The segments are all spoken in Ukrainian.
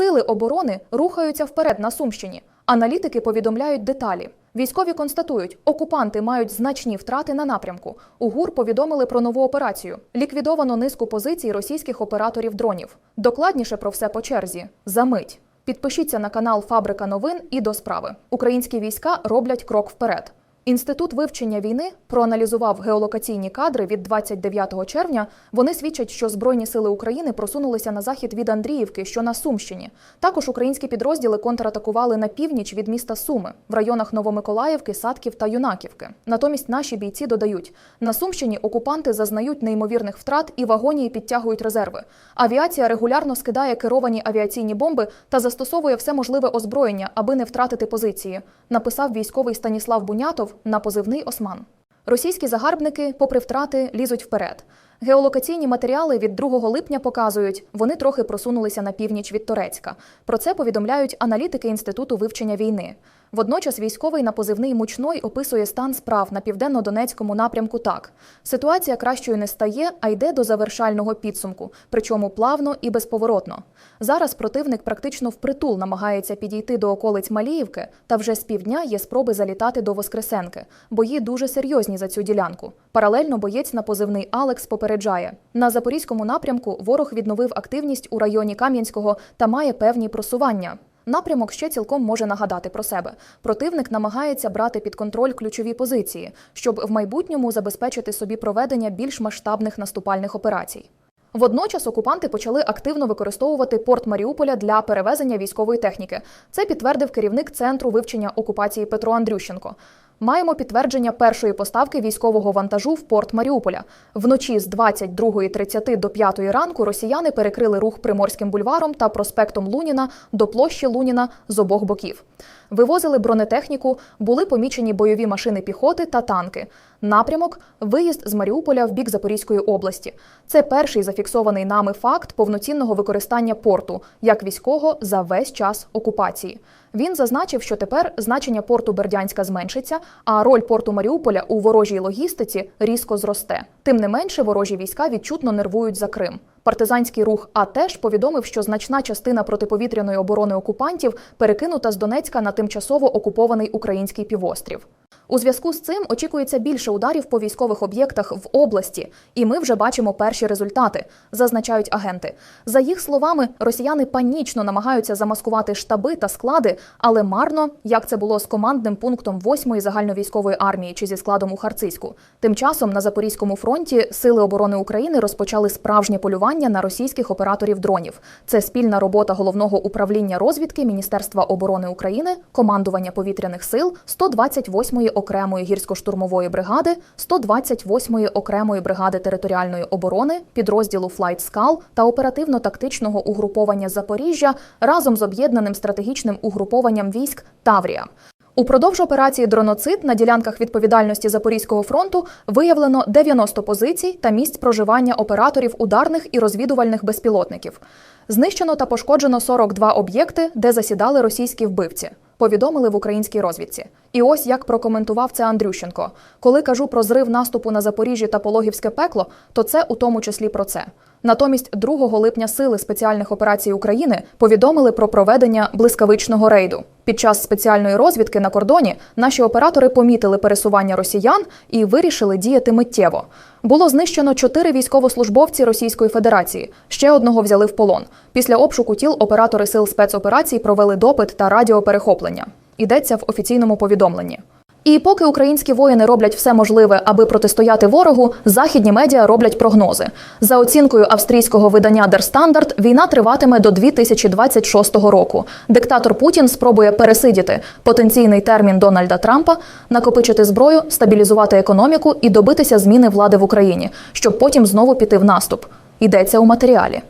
Сили оборони рухаються вперед на Сумщині. Аналітики повідомляють деталі. Військові констатують, окупанти мають значні втрати на напрямку. У ГУР повідомили про нову операцію. Ліквідовано низку позицій російських операторів дронів. Докладніше про все по черзі. За мить. Підпишіться на канал Фабрика новин і до справи. Українські війська роблять крок вперед. Інститут вивчення війни проаналізував геолокаційні кадри від 29 червня. Вони свідчать, що Збройні сили України просунулися на захід від Андріївки, що на Сумщині. Також українські підрозділи контратакували на північ від міста Суми в районах Новомиколаївки, Садків та Юнаківки. Натомість наші бійці додають: на Сумщині окупанти зазнають неймовірних втрат і в агонії підтягують резерви. Авіація регулярно скидає керовані авіаційні бомби та застосовує все можливе озброєння, аби не втратити позиції. Написав військовий Станіслав Бунятов на позивний Осман. Російські загарбники, попри втрати, лізуть вперед. Геолокаційні матеріали від 2 липня показують, вони трохи просунулися на північ від Торецька. Про це повідомляють аналітики Інституту вивчення війни. Водночас військовий на позивний мучной описує стан справ на південно-донецькому напрямку так: ситуація кращою не стає, а йде до завершального підсумку, причому плавно і безповоротно. Зараз противник практично впритул намагається підійти до околиць Маліївки, та вже з півдня є спроби залітати до Воскресенки. Бої дуже серйозні за цю ділянку. Паралельно боєць на позивний Алекс попереджає: на запорізькому напрямку ворог відновив активність у районі Кам'янського та має певні просування. Напрямок ще цілком може нагадати про себе. Противник намагається брати під контроль ключові позиції, щоб в майбутньому забезпечити собі проведення більш масштабних наступальних операцій. Водночас окупанти почали активно використовувати порт Маріуполя для перевезення військової техніки. Це підтвердив керівник центру вивчення окупації Петро Андрющенко. Маємо підтвердження першої поставки військового вантажу в порт Маріуполя. Вночі з 22.30 до 5 ранку росіяни перекрили рух Приморським бульваром та проспектом Луніна до площі Луніна з обох боків. Вивозили бронетехніку, були помічені бойові машини піхоти та танки. Напрямок виїзд з Маріуполя в бік Запорізької області. Це перший зафіксований нами факт повноцінного використання порту як військового за весь час окупації. Він зазначив, що тепер значення порту Бердянська зменшиться, а роль порту Маріуполя у ворожій логістиці різко зросте. Тим не менше, ворожі війська відчутно нервують за Крим. Партизанський рух А теж повідомив, що значна частина протиповітряної оборони окупантів перекинута з Донецька на тимчасово окупований український півострів. У зв'язку з цим очікується більше ударів по військових об'єктах в області, і ми вже бачимо перші результати, зазначають агенти. За їх словами, росіяни панічно намагаються замаскувати штаби та склади, але марно, як це було з командним пунктом 8-ї загальновійськової армії чи зі складом у Харцизьку. Тим часом на Запорізькому фронті сили оборони України розпочали справжнє полювання на російських операторів дронів. Це спільна робота головного управління розвідки Міністерства оборони України, командування повітряних сил 128-ї окремої гірсько-штурмової бригади, 128-ї окремої бригади територіальної оборони, підрозділу Флайт Скал та оперативно-тактичного угруповання Запоріжжя разом з об'єднаним стратегічним угрупованням військ Таврія. Упродовж операції Дроноцит на ділянках відповідальності Запорізького фронту виявлено 90 позицій та місць проживання операторів ударних і розвідувальних безпілотників. Знищено та пошкоджено 42 об'єкти, де засідали російські вбивці. Повідомили в українській розвідці. І ось як прокоментував це Андрющенко. Коли кажу про зрив наступу на Запоріжжі та Пологівське пекло, то це у тому числі про це. Натомість 2 липня сили спеціальних операцій України повідомили про проведення блискавичного рейду. Під час спеціальної розвідки на кордоні наші оператори помітили пересування росіян і вирішили діяти миттєво. Було знищено чотири військовослужбовці Російської Федерації. Ще одного взяли в полон. Після обшуку тіл оператори сил спецоперацій провели допит та радіоперехоплення. Йдеться в офіційному повідомленні. І поки українські воїни роблять все можливе, аби протистояти ворогу, західні медіа роблять прогнози. За оцінкою австрійського видання Der Standard, війна триватиме до 2026 року. Диктатор Путін спробує пересидіти потенційний термін Дональда Трампа, накопичити зброю, стабілізувати економіку і добитися зміни влади в Україні, щоб потім знову піти в наступ. Йдеться у матеріалі.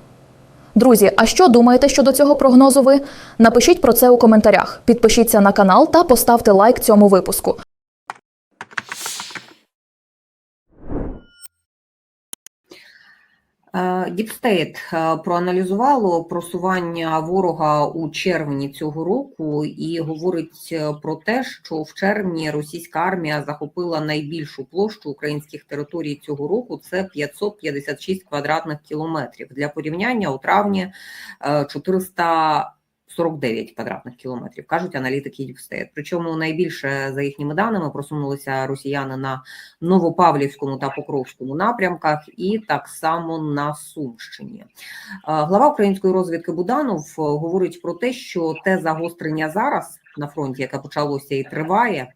Друзі, а що думаєте щодо цього прогнозу ви? Напишіть про це у коментарях. Підпишіться на канал та поставте лайк цьому випуску. Діпстейт е, проаналізувало просування ворога у червні цього року і говорить е, про те, що в червні російська армія захопила найбільшу площу українських територій цього року. Це 556 квадратних кілометрів. Для порівняння у травні е, 400 49 квадратних кілометрів, кажуть аналітики Діпстейт. Причому найбільше за їхніми даними просунулися росіяни на Новопавлівському та Покровському напрямках, і так само на Сумщині. Е, Глава української розвідки Буданов е, говорить про те, що те загострення зараз на фронті, яке почалося і триває.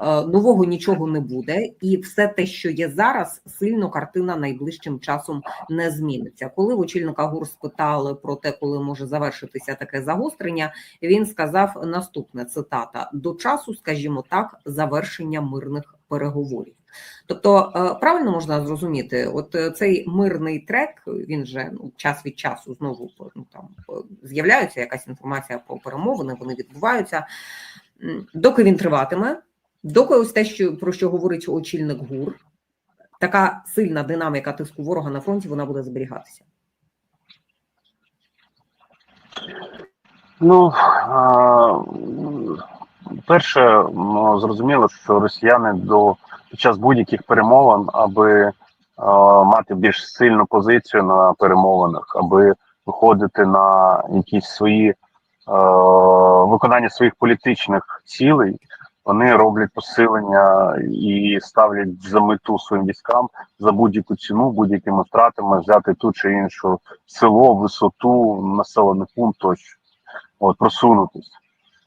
Е, Нового нічого не буде, і все те, що є зараз, сильно картина найближчим часом не зміниться. Коли в очільника ГУР спитали про те, коли може завершитися таке загострення, він сказав наступне цитата: до часу, скажімо так, завершення мирних переговорів. Тобто, е, правильно можна зрозуміти, от е, цей мирний трек, він же ну, час від часу знову ну, там з'являється якась інформація про перемовини, вони відбуваються. Доки він триватиме, доки ось те, що про що говорить очільник ГУР, така сильна динаміка тиску ворога на фронті, вона буде зберігатися. Ну перше, ну, зрозуміло, що росіяни до під час будь-яких перемовин, аби мати більш сильну позицію на перемовинах, аби виходити на якісь свої виконання своїх політичних цілей, вони роблять посилення і ставлять за мету своїм військам за будь-яку ціну, будь-якими втратами взяти ту чи іншу село, висоту, населений пункт тощо от просунутись.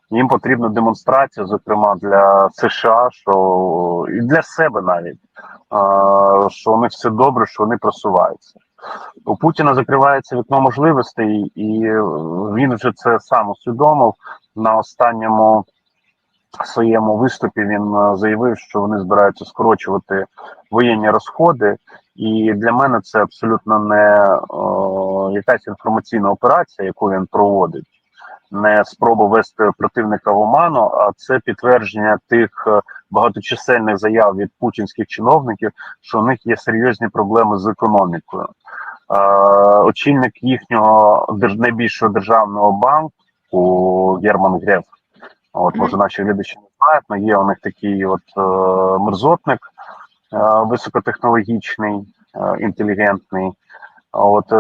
Їм потрібна демонстрація, зокрема для США, що і для себе навіть, що них все добре, що вони просуваються. У Путіна закривається вікно можливостей, і він вже це сам усвідомив на останньому своєму виступі. Він е, заявив, що вони збираються скорочувати воєнні розходи. І для мене це абсолютно не о, якась інформаційна операція, яку він проводить не спроба вести противника в оману, а це підтвердження тих е, багаточисельних заяв від путінських чиновників, що у них є серйозні проблеми з економікою. Е, очільник їхнього найбільшого державного банку Герман Греф. От може наші глядачі не знають, але є у них такий от е, мерзотник е, високотехнологічний, е, інтелігентний. От е,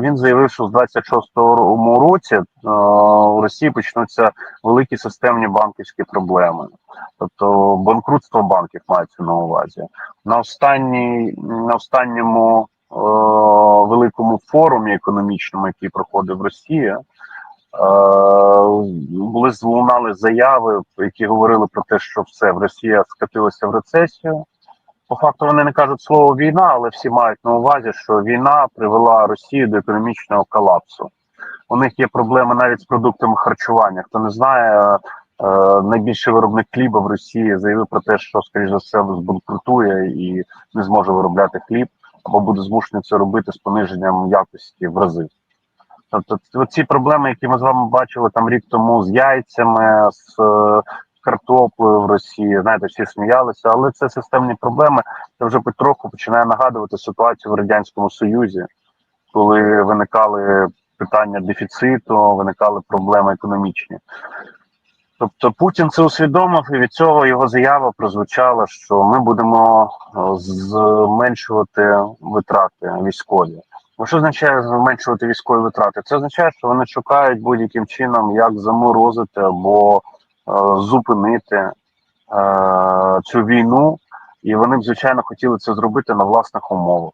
він заявив, що з 26-му році е, у Росії почнуться великі системні банківські проблеми, тобто банкрутство банків мається на увазі. На останній на останньому е, великому форумі економічному, який проходив в Росії, е, були злунали заяви, які говорили про те, що все в Росія скатилася в рецесію. По факту вони не кажуть слово війна, але всі мають на увазі, що війна привела Росію до економічного колапсу. У них є проблеми навіть з продуктами харчування. Хто не знає, е, найбільший виробник хліба в Росії заявив про те, що скоріш за все збанкрутує і не зможе виробляти хліб, або буде змушений це робити з пониженням якості в рази. Тобто, ці проблеми, які ми з вами бачили там рік тому з яйцями, з е, картоплею в Росії. Знаєте, всі сміялися, але це системні проблеми. Це вже потроху починає нагадувати ситуацію в радянському союзі, коли виникали питання дефіциту, виникали проблеми економічні. Тобто Путін це усвідомив, і від цього його заява прозвучала, що ми будемо зменшувати витрати військові. Ну, Що означає зменшувати військові витрати? Це означає, що вони шукають будь-яким чином, як заморозити або зупинити е, цю війну, і вони б звичайно хотіли це зробити на власних умовах.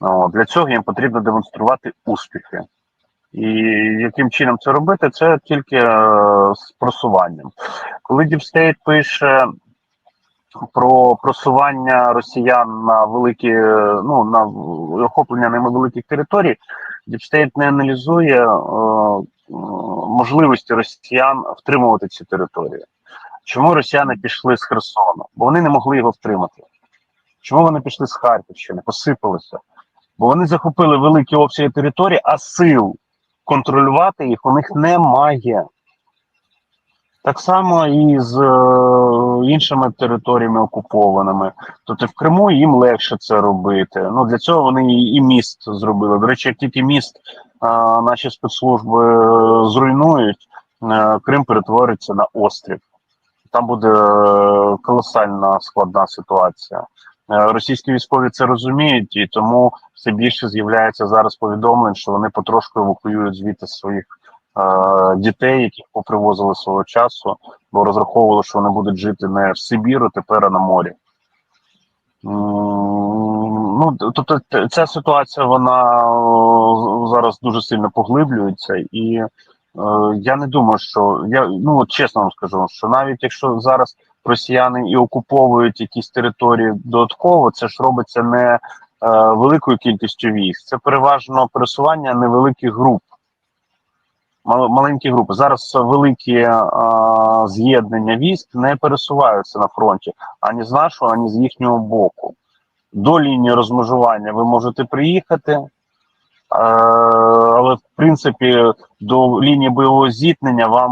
О, для цього їм потрібно демонструвати успіхи. І яким чином це робити, це тільки е, з просуванням. Коли Діпстейт пише про просування росіян на великі, ну на охоплення ними великих територій, Діпстейт не аналізує. Е, можливості росіян втримувати ці території. Чому росіяни пішли з Херсону? Бо вони не могли його втримати. Чому вони пішли з Харківщини, посипалися? Бо вони захопили великі обсяги території, а сил контролювати їх у них немає. Так само і з е, іншими територіями окупованими. Тобто в Криму їм легше це робити. Ну Для цього вони і, міст зробили. До речі, як тільки міст а, наші спецслужби зруйнують, а, Крим перетвориться на острів. Там буде е, колосальна складна ситуація. Е, Російські військові це розуміють, і тому все більше з'являється зараз повідомлень, що вони потрошку евакуюють звідти своїх е, дітей, яких попривозили свого часу, бо розраховували, що вони будуть жити не в Сибіру, тепер а на морі. Ну, тобто ця ситуація вона зараз дуже сильно поглиблюється, і е, я не думаю, що я ну чесно вам скажу, що навіть якщо зараз росіяни і окуповують якісь території додатково, це ж робиться не е, великою кількістю військ, це переважно пересування невеликих груп. Мал- Маленькі групи. Зараз великі е, з'єднання військ не пересуваються на фронті ані з нашого, ані з їхнього боку. До лінії розмежування ви можете приїхати, е, але в принципі до лінії бойового зіткнення вам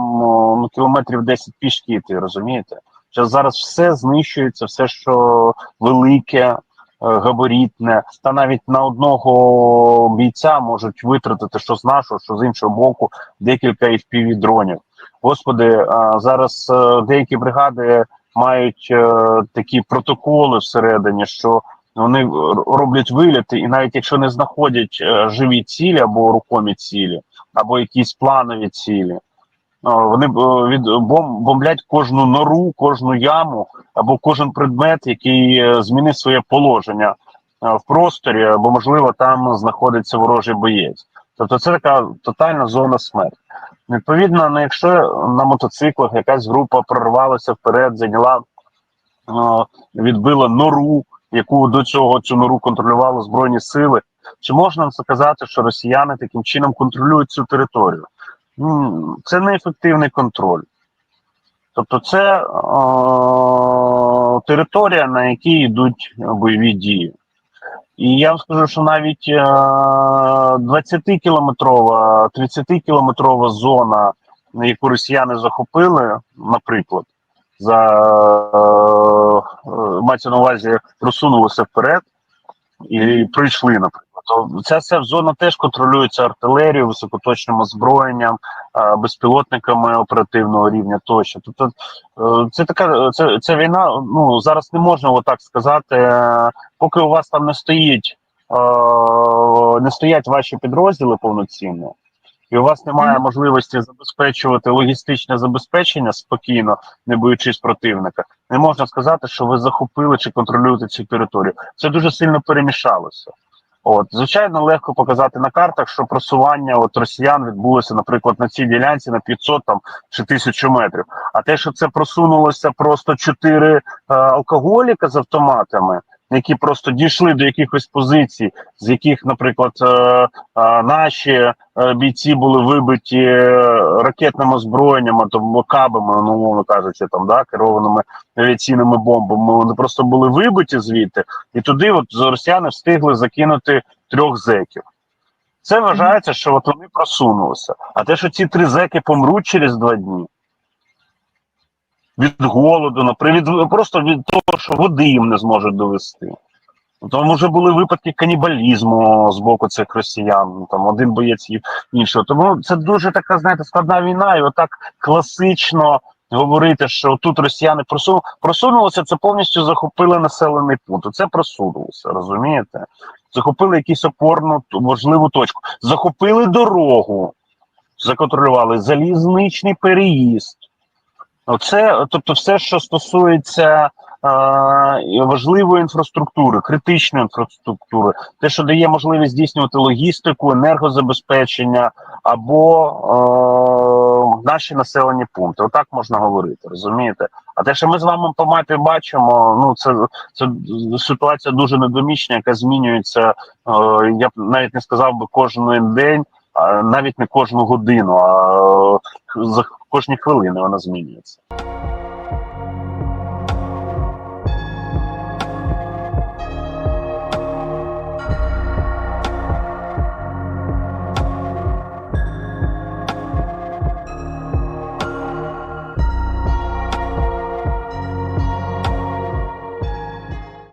ну, кілометрів 10 пішки йти, розумієте? Зараз все знищується, все, що велике, е, габаритне, та навіть на одного бійця можуть витратити що з нашого, що з іншого боку, декілька fpv дронів. Господи, е, зараз е, деякі бригади мають такі протоколи всередині, що вони роблять виліти, і навіть якщо не знаходять живі цілі або рухомі цілі, або якісь планові цілі, вони е, від бом, бомблять кожну нору, кожну яму або кожен предмет, який е, змінив своє положення е, в просторі, або можливо там знаходиться ворожий боєць. Тобто це така тотальна зона смерті. Відповідно, ну, якщо на мотоциклах якась група прорвалася вперед, зайняла е, відбила нору, яку до цього цю нору контролювали збройні сили. Чи можна сказати, що росіяни таким чином контролюють цю територію? М, Це неефективний контроль. Тобто, це е, територія, на якій йдуть бойові дії. І я вам скажу, що навіть е, 20-кілометрова, 30-кілометрова зона, яку росіяни захопили, наприклад, за е, е, мається на увазі просунулися вперед і прийшли, наприклад. То ця вся зона теж контролюється артилерією, високоточним озброєнням, безпілотниками оперативного рівня тощо. Тобто е, це така це, це війна. Ну зараз не можна отак сказати, поки у вас там не стоїть, е, не стоять ваші підрозділи повноцінно. І у вас немає можливості забезпечувати логістичне забезпечення спокійно, не боючись противника. Не можна сказати, що ви захопили чи контролюєте цю територію. Це дуже сильно перемішалося. От, звичайно, легко показати на картах, що просування от росіян відбулося, наприклад, на цій ділянці на 500 там чи 1000 метрів. А те, що це просунулося просто чотири е, алкоголіка з автоматами, які просто дійшли до якихось позицій, з яких, наприклад, е, е, наші е, бійці були вибиті е, ракетним озброєнням, або кабами, ну умовно кажучи, там да керованими авіаційними бомбами. Вони просто були вибиті звідти, і туди, от росіяни встигли закинути трьох зеків. Це вважається, що от вони просунулися. А те, що ці три зеки помруть через два дні. Від голоду, наприклад, просто від того, що води їм не зможуть довести. Тому вже були випадки канібалізму з боку цих росіян. Там один боєць їв іншого. Тому це дуже така, знаєте, складна війна, і отак класично говорити, що тут росіяни просунули. Просунулося, це повністю захопили населений пункт. Це просунулося, розумієте? Захопили якусь опорну важливу точку, захопили дорогу, законтролювали залізничний переїзд. Оце, тобто, все, що стосується е, важливої інфраструктури, критичної інфраструктури, те, що дає можливість здійснювати логістику, енергозабезпечення або е, наші населені пункти. Отак можна говорити, розумієте? А те, що ми з вами по мапі бачимо, ну це, це ситуація дуже недомічна, яка змінюється. Е, я б навіть не сказав би кожен день, навіть не кожну годину, а за кожні хвилини вона змінюється.